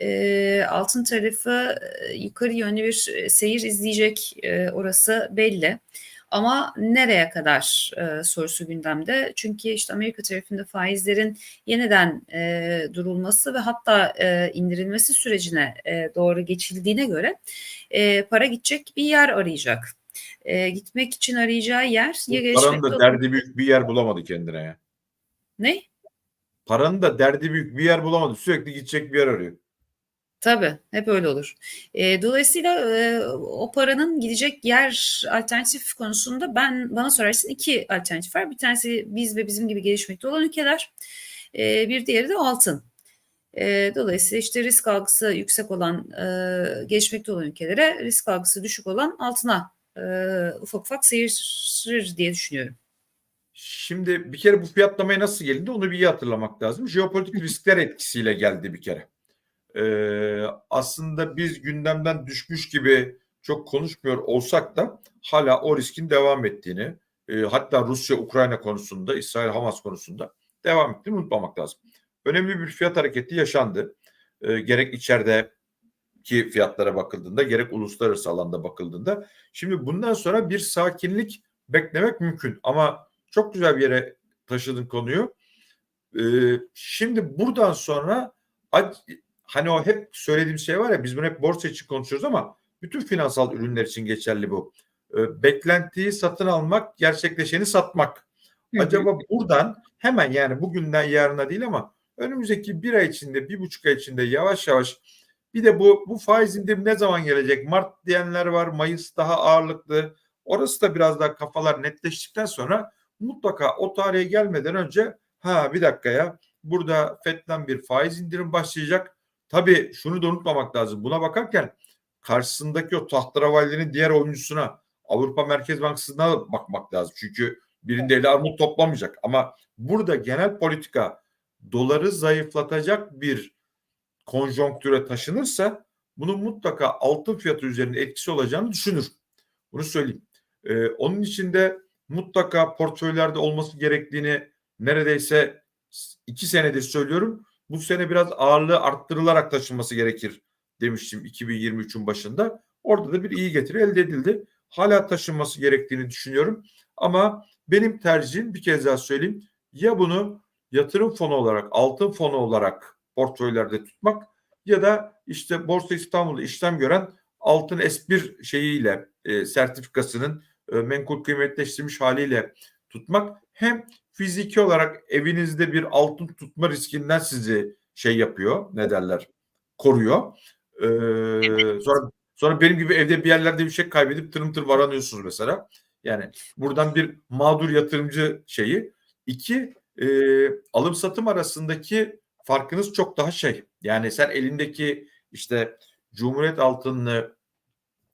e, altın tarafı yukarı yönlü bir seyir izleyecek e, orası belli. Ama nereye kadar e, sorusu gündemde. Çünkü işte Amerika tarafında faizlerin yeniden e, durulması ve hatta e, indirilmesi sürecine e, doğru geçildiğine göre e, para gidecek bir yer arayacak. E, gitmek için arayacağı yer ya Paranın gelişmekte da derdi büyük bir yer bulamadı kendine ya. ne? Paranın da derdi büyük bir yer bulamadı. Sürekli gidecek bir yer arıyor. Tabii hep öyle olur. E, dolayısıyla e, o paranın gidecek yer alternatif konusunda ben bana sorarsın iki alternatif var. Bir tanesi biz ve bizim gibi gelişmekte olan ülkeler. E, bir diğeri de altın. E, dolayısıyla işte risk algısı yüksek olan e, gelişmekte olan ülkelere risk algısı düşük olan altına e, ufak ufak seyir diye düşünüyorum. Şimdi bir kere bu fiyatlamaya nasıl gelindi onu bir iyi hatırlamak lazım. Jeopolitik riskler etkisiyle geldi bir kere. Ee, aslında biz gündemden düşmüş gibi çok konuşmuyor olsak da hala o riskin devam ettiğini e, hatta Rusya-Ukrayna konusunda, İsrail-Hamas konusunda devam ettiğini unutmamak lazım. Önemli bir fiyat hareketi yaşandı. E, gerek içerideki fiyatlara bakıldığında gerek uluslararası alanda bakıldığında. Şimdi bundan sonra bir sakinlik beklemek mümkün ama çok güzel bir yere taşıdın konuyu. Ee, şimdi buradan sonra hani o hep söylediğim şey var ya biz bunu hep borsa için konuşuyoruz ama bütün finansal ürünler için geçerli bu. Ee, beklentiyi satın almak, gerçekleşeni satmak. Acaba buradan hemen yani bugünden yarına değil ama önümüzdeki bir ay içinde, bir buçuk ay içinde yavaş yavaş bir de bu bu faiz indirimi ne zaman gelecek? Mart diyenler var, Mayıs daha ağırlıklı. Orası da biraz daha kafalar netleştikten sonra mutlaka o tarihe gelmeden önce ha bir dakika ya burada FED'den bir faiz indirim başlayacak. Tabii şunu da unutmamak lazım. Buna bakarken karşısındaki o tahterevallerin diğer oyuncusuna Avrupa Merkez Bankası'na bakmak lazım. Çünkü birinde eli armut toplamayacak. Ama burada genel politika doları zayıflatacak bir konjonktüre taşınırsa bunun mutlaka altın fiyatı üzerinde etkisi olacağını düşünür. Bunu söyleyeyim. Ee, onun için de mutlaka portföylerde olması gerektiğini neredeyse iki senedir söylüyorum. Bu sene biraz ağırlığı arttırılarak taşınması gerekir demiştim 2023'ün başında. Orada da bir iyi getiri elde edildi. Hala taşınması gerektiğini düşünüyorum. Ama benim tercihim bir kez daha söyleyeyim. Ya bunu yatırım fonu olarak, altın fonu olarak portföylerde tutmak ya da işte Borsa İstanbul'da işlem gören altın S1 şeyiyle e, sertifikasının e, menkul kıymetleştirilmiş haliyle tutmak hem fiziki olarak evinizde bir altın tutma riskinden sizi şey yapıyor ne derler koruyor. Ee, sonra sonra benim gibi evde bir yerlerde bir şey kaybedip tırım tır varanıyorsunuz mesela. Yani buradan bir mağdur yatırımcı şeyi. İki e, alım satım arasındaki farkınız çok daha şey. Yani sen elindeki işte Cumhuriyet altınını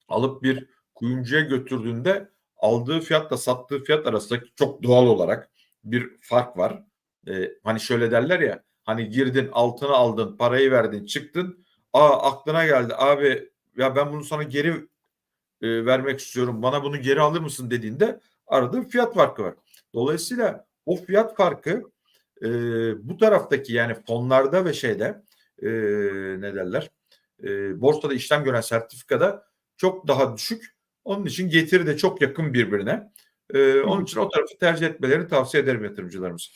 alıp bir kuyumcuya götürdüğünde aldığı fiyatla sattığı fiyat arasındaki çok doğal olarak bir fark var. Ee, hani şöyle derler ya hani girdin altını aldın parayı verdin çıktın aa aklına geldi abi ya ben bunu sana geri e, vermek istiyorum bana bunu geri alır mısın dediğinde arada fiyat farkı var. Dolayısıyla o fiyat farkı e, bu taraftaki yani fonlarda ve şeyde e, ne derler e, borsada işlem gören sertifikada çok daha düşük. Onun için getiri de çok yakın birbirine. Ee, onun için o tarafı tercih etmelerini tavsiye ederim yatırımcılarımıza.